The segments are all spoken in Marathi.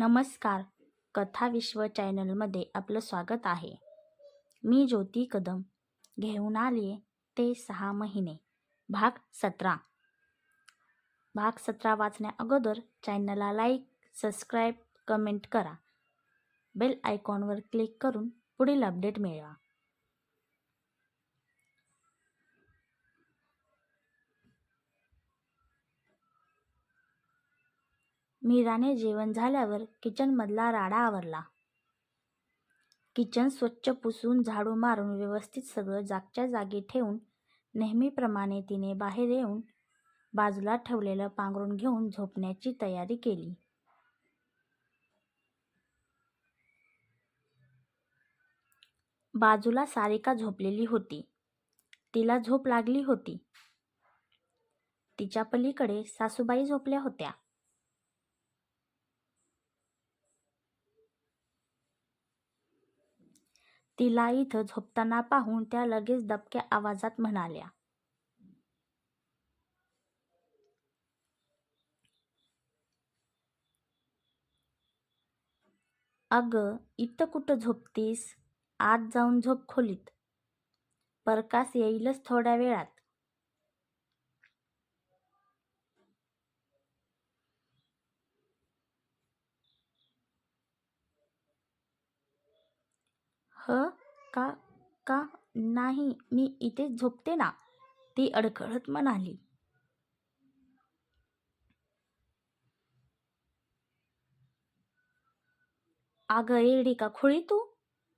नमस्कार. कथा विश्व चॅनलमध्ये आपलं स्वागत आहे. मी ज्योती कदम. घेऊन आली ते सहा महिने. भाग सतरा. भाग सतरा वाचण्या अगोदर चॅनलला लाईक सबस्क्राईब कमेंट करा. बेल आयकॉनवर क्लिक करून पुढील अपडेट मिळवा. मीराने जेवण झाल्यावर किचनमधला राडा आवरला. किचन स्वच्छ पुसून झाडू मारून व्यवस्थित सगळं जागच्या जागी ठेवून नेहमीप्रमाणे तिने बाहेर येऊन बाजूला ठेवलेलं पांघरून घेऊन झोपण्याची तयारी केली. बाजूला सारिका झोपलेली होती. तिला झोप लागली होती. तिच्या पलीकडे सासूबाई झोपल्या होत्या. तिला इथं झोपताना पाहून त्या लगेच दबक्या आवाजात म्हणाल्या अगं इथं कुठं झोपतीस? आत जाऊन झोप खोलीत. परकास येईलच थोड्या वेळात. हं का का नाही मी इथेच झोपते ना? ती अडखळत म्हणाली. अगं येडी का खोळी तू?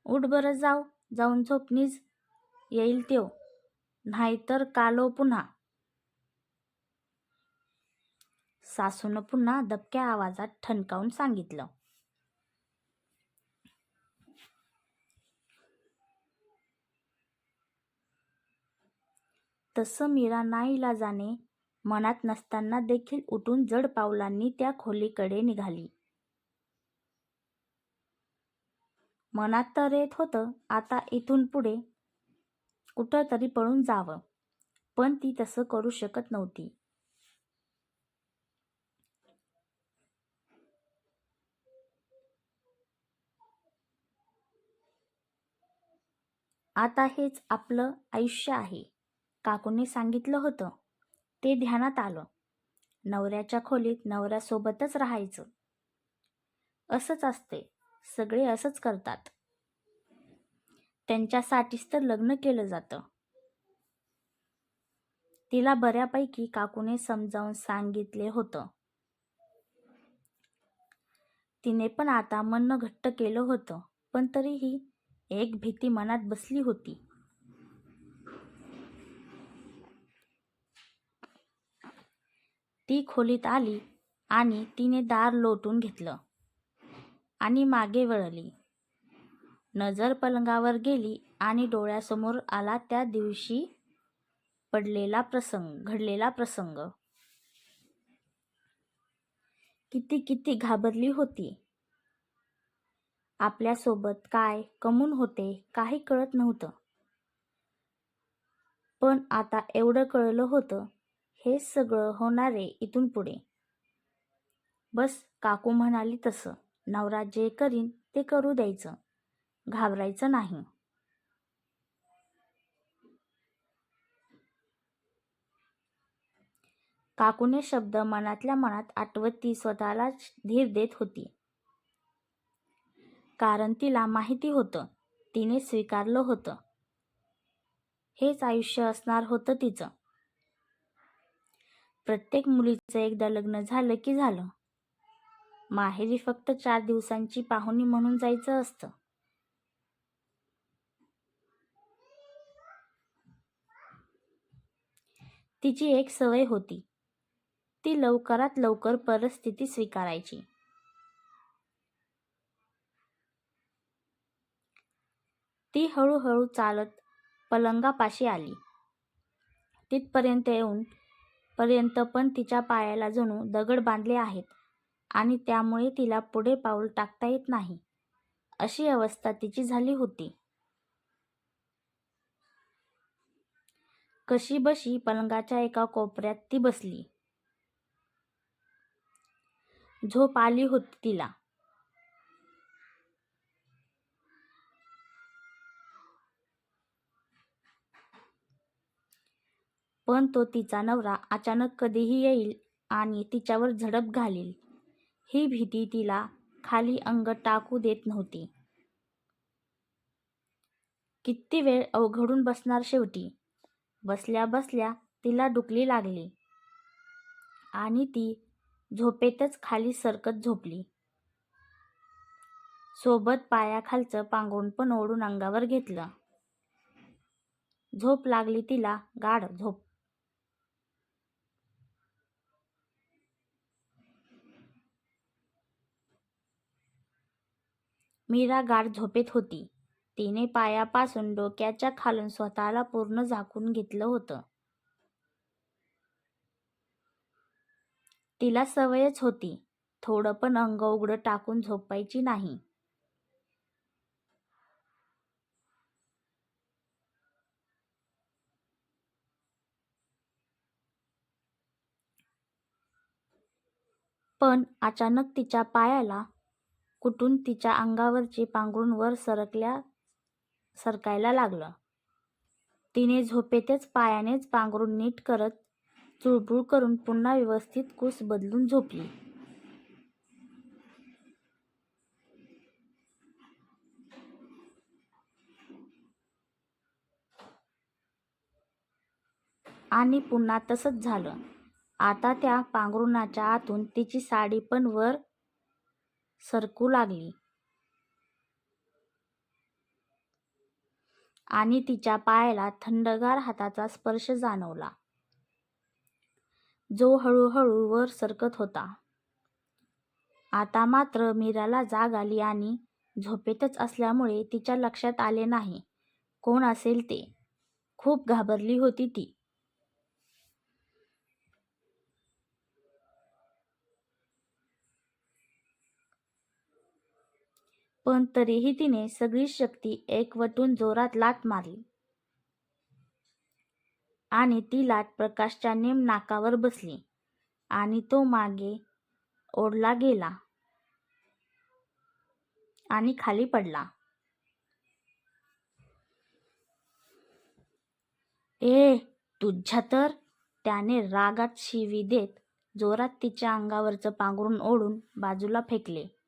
उठ बरं जाऊ जाऊन झोपणीच येईल तेव नाहीतर कालो पुन्हा. सासूनं पुन्हा दबक्या आवाजात ठणकावून सांगितलं. तसं मीरा नाईलाजाने मनात नसताना देखील उठून जड पावलांनी त्या खोलीकडे निघाली. मनात तर येत होतं आता इथून पुढे कुठं तरी पळून जावं पण ती तसं करू शकत नव्हती. आता हेच आपलं आयुष्य आहे. काकूंनी सांगितलं होतं. ते ध्यानात आलं. नवऱ्याच्या खोलीत नवऱ्यासोबतच राहायचं. असंच असते. सगळे असंच करतात. त्यांच्यासाठीच तर लग्न केलं जातं. तिला बऱ्यापैकी काकूने समजावून सांगितले होतं. तिने पण आता मन घट्ट केलं होतं पण तरीही एक भीती मनात बसली होती. ती खोलीत आली आणि तिने दार लोटून घेतलं आणि मागे वळली. नजर पलंगावर गेली आणि डोळ्यासमोर आला त्या दिवशी पडलेला प्रसंग घडलेला प्रसंग. किती किती घाबरली होती. आपल्यासोबत काय कमून होते काही कळत नव्हतं. पण आता एवढं कळलं होतं हे सगळं होणारे इथून पुढे. बस काकू म्हणाली तसं. नवरा जे करीन ते करू द्यायचं. घाबरायचं नाही. काकूने शब्द मनातल्या मनात आठवत ती स्वतःला धीर देत होती. कारण तिला माहिती होतं. तिने स्वीकारलं होतं. हेच आयुष्य असणार होतं तिचं. प्रत्येक मुलीचं एकदा लग्न झालं की झालं. माहेरी फक्त चार दिवसांची पाहुणी म्हणून जायचं असतं. तिची एक सवय होती. ती लवकरात लवकर परिस्थिती स्वीकारायची. ती हळूहळू चालत पलंगापाशी आली. तिथपर्यंत येऊन पर्यंत पण तिच्या पायाला जणू दगड बांधले आहेत आणि त्यामुळे तिला पुढे पाऊल टाकता येत नाही. अशी अवस्था तिची झाली होती. कशी बशी पलंगाच्या एका कोपऱ्यात ती बसली. झोप आली होती तिला. पण तो तिचा नवरा अचानक कधीही येईल आणि तिच्यावर झडप घालील. ही भीती तिला खाली अंग टाकू देत नव्हती. किती वेळ अवघडून बसणार शेवटी? बसल्या बसल्या तिला डुकली लागली. आणि ती झोपेतच खाली सरकत झोपली. सोबत पायाखालचं पांघरून पण ओढून अंगावर घेतलं. झोप लागली तिला गाढ झोप. मीरा गाढ झोपेत होती. तिने पायापासून डोक्याच्या खालून स्वतःला पूर्ण झाकून घेतलं होतं. तिला सवयच होती. थोडं पण अंग उघडं टाकून झोपायची नाही. पण अचानक तिच्या पायाला कुठून तिच्या अंगावरचे पांघरून वर सरकल्या सरकायला लागलं. तिने झोपेतच पायानेच पांघरून नीट करत चुळबुळ करून पुन्हा व्यवस्थित कूस बदलून झोपली. आणि पुन्हा तसंच झालं. आता त्या पांघरुणाच्या आतून तिची साडी पण वर सरकू लागली. आणि तिच्या पायाला थंडगार हाताचा स्पर्श जाणवला. जो हळूहळू वर सरकत होता. आता मात्र मीराला जाग आली आणि झोपेतच असल्यामुळे तिच्या लक्षात आले नाही. कोण असेल ते? खूप घाबरली होती ती. पण तरीही तिने सगळी शक्ती एकवटून जोरात लाट मारली. आणि ती लाट प्रकाशच्या नेम नाकावर बसली आणि तो मागे ओढला गेला आणि खाली पडला. ए तुझ्या तर? त्याने रागात शिवी देत जोरात तिच्या अंगावरचं पांघरून ओढून बाजूला फेकले.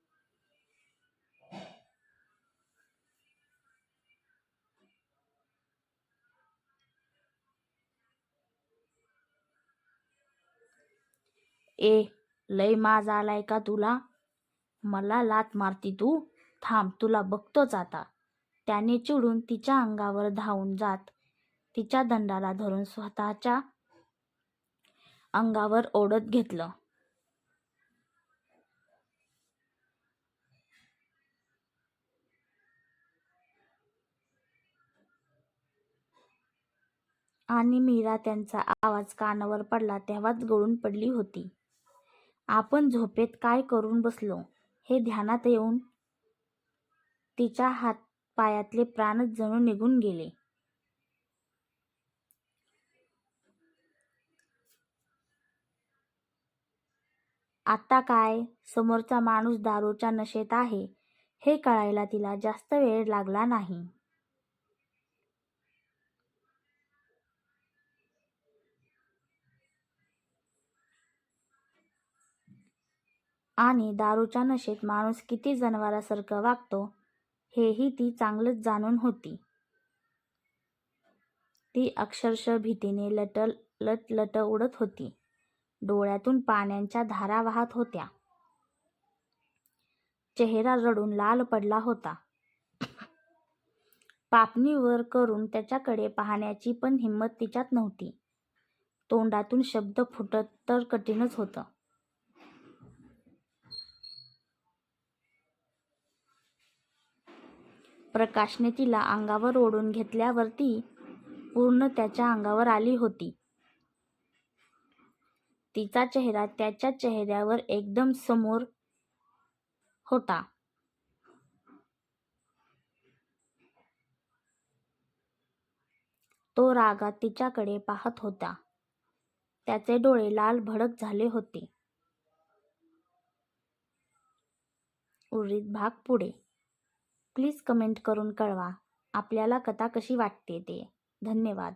ए लय माज आलाय का तुला? मला लात मारती तू. थांब तुला बघतोच आता. त्याने चिडून तिच्या अंगावर धावून जात तिच्या दंडाला धरून स्वतःच्या अंगावर ओढत घेतलं. आणि मीरा त्यांचा आवाज कानावर पडला तेव्हाच गळून पडली होती. आपण झोपेत काय करून बसलो? हे ध्यानात येऊन तिच्या हात पायातले प्राणच जणू निघून गेले. आता काय? समोरचा माणूस दारूच्या नशेत आहे. हे कळायला तिला जास्त वेळ लागला नाही. आणि दारूच्या नशेत माणूस किती जनावरासारखं वागतो हेही ती चांगलंच जाणून होती. ती अक्षरशः भीतीने लट लट उडत होती. डोळ्यातून पाण्याच्या धारा वाहत होत्या. चेहरा रडून लाल पडला होता. पापणी वर करून त्याच्याकडे पाहण्याची पण हिंमत तिच्यात नव्हती. तोंडातून शब्द फुटत तर कठीणच होतं. प्रकाशने तिला अंगावर ओढून घेतल्यावर ती पूर्ण त्याच्या अंगावर आली होती. तिचा चेहरा त्याच्या चेहऱ्यावर एकदम समोर होता. तो रागात तिच्याकडे पाहत होता. त्याचे डोळे लाल भडक झाले होते. उर्वरित भाग पुढे. प्लीज कमेंट करून कळवा. आपल्याला कथा कशी वाटते ते. धन्यवाद.